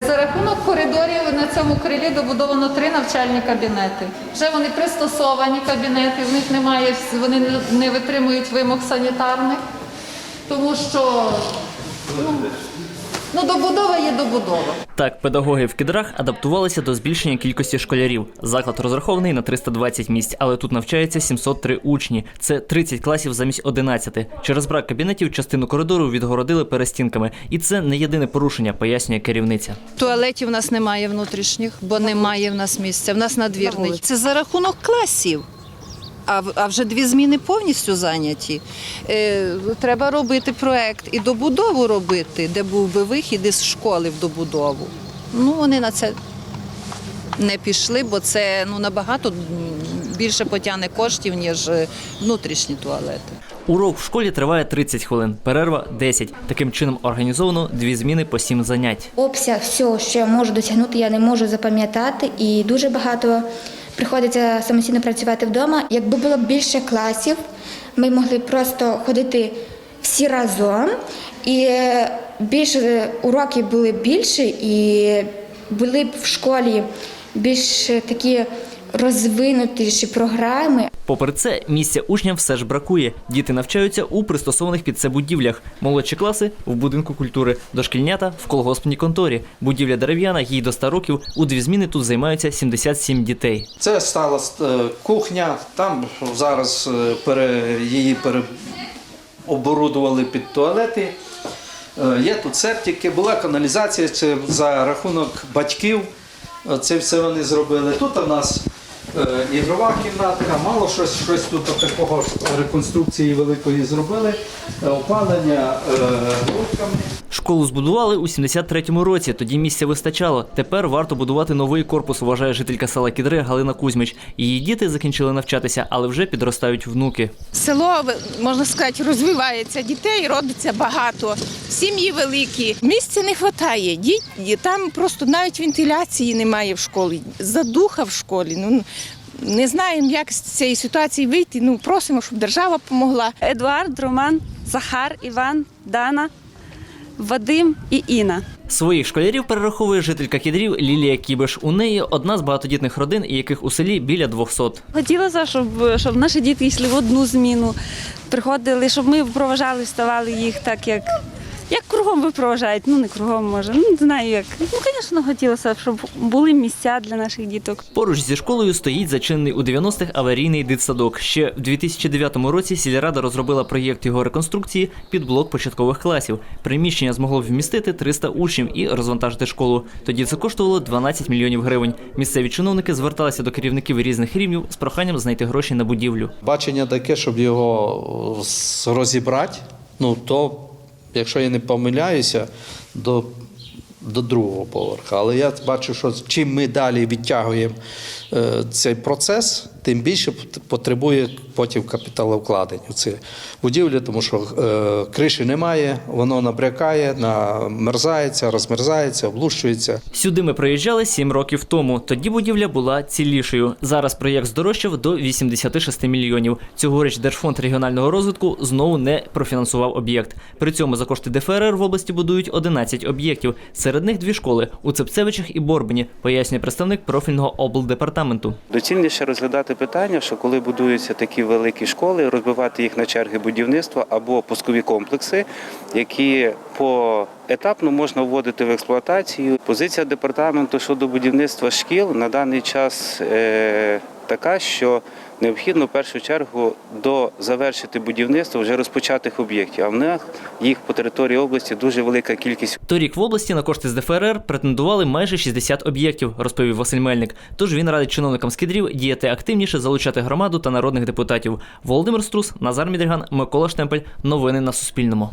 За рахунок коридорів на цьому крилі добудовано три навчальні кабінети. Вже вони пристосовані кабінети, в них немає, вони не- витримують вимог санітарних, тому що ну, ну, добудова є добудова. Так, педагоги в кідрах адаптувалися до збільшення кількості школярів. Заклад розрахований на 320 місць, але тут навчається 703 учні. Це 30 класів замість 11. Через брак кабінетів частину коридору відгородили перестінками. І це не єдине порушення, пояснює керівниця. Туалетів в нас немає внутрішніх, бо немає в нас місця. В нас надвірний. Це за рахунок класів. А, а вже дві зміни повністю зайняті. Е, треба робити проект і добудову робити, де був би вихід із школи в добудову. Ну, вони на це не пішли, бо це ну, набагато більше потягне коштів, ніж е, внутрішні туалети. Урок в школі триває 30 хвилин, перерва 10. Таким чином організовано дві зміни по 7 занять. Обсяг всього, що я можу досягнути, я не можу запам'ятати, і дуже багато приходиться самостійно працювати вдома. Якби було більше класів, ми могли просто ходити всі разом, і е, більше уроків були б більше, і були б в школі більш такі розвинутіші програми. Попри це, місця учням все ж бракує. Діти навчаються у пристосованих під це будівлях. Молодші класи в будинку культури, дошкільнята в колгоспній конторі. Будівля дерев'яна, їй до 100 років. У дві зміни тут займаються 77 дітей. Це стала е, кухня, там зараз е, пере, її переоборудували під туалети. Е, Є тут септики, була каналізація, це за рахунок батьків. Е, Це все вони зробили. Тут у нас е, ігрова кімнатка, мало щось, щось тут такого реконструкції великої зробили. Е, Опалення грудками. руками. Школу збудували у 73-му році. Тоді місця вистачало. Тепер варто будувати новий корпус, вважає жителька села Кідри Галина Кузьмич. Її діти закінчили навчатися, але вже підростають внуки. Село, можна сказати, розвивається, дітей родиться багато, сім'ї великі. Місця не вистачає. Діт, там просто навіть вентиляції немає в школі, задуха в школі. Ну, не знаємо, як з цієї ситуації вийти. Ну, просимо, щоб держава допомогла. Едуард, Роман, Захар, Іван, Дана, Вадим і Інна. Своїх школярів перераховує жителька Кідрів Лілія Кібиш. У неї одна з багатодітних родин, яких у селі біля 200. Хотілося, щоб, щоб наші діти йшли в одну зміну, приходили, щоб ми проважали, ставали їх так, як. Кругом ви проважаєте? Ну не кругом може. Ну не знаю як. Ну, звісно, хотілося, б, щоб були місця для наших діток. Поруч зі школою стоїть зачинений у 90-х аварійний дитсадок. Ще в 2009 році сільрада розробила проєкт його реконструкції під блок початкових класів. Приміщення змогло вмістити 300 учнів і розвантажити школу. Тоді це коштувало 12 мільйонів гривень. Місцеві чиновники зверталися до керівників різних рівнів з проханням знайти гроші на будівлю. Бачення таке, щоб його розібрати, ну то, якщо я не помиляюся, до, до другого поверха. Але я бачу, що чим ми далі відтягуємо е, цей процес, тим більше потребує потім капіталовкладень у ці будівлі, тому що е, криші немає, воно набрякає, намерзається, розмерзається, облущується. Сюди ми приїжджали 7 років тому. Тоді будівля була цілішою. Зараз проєкт здорожчав до 86 мільйонів. Цьогоріч Держфонд регіонального розвитку знову не профінансував об'єкт. При цьому за кошти ДФРР в області будують 11 об'єктів. Серед них дві школи у Цепцевичах і Борбині, пояснює представник профільного облдепартаменту. Доцільніше розглядати питання, що коли будуються такі великі школи, розбивати їх на черги будівництва або пускові комплекси, які поетапно можна вводити в експлуатацію. Позиція департаменту щодо будівництва шкіл на даний час е, така, що необхідно в першу чергу до завершити будівництво вже розпочатих об'єктів. А в них їх по території області дуже велика кількість. Торік в області на кошти з ДФРР претендували майже 60 об'єктів, розповів Василь Мельник. Тож він радить чиновникам з діяти активніше, залучати громаду та народних депутатів. Володимир Струс, Назар Мідріган, Микола Штемпель. Новини на Суспільному.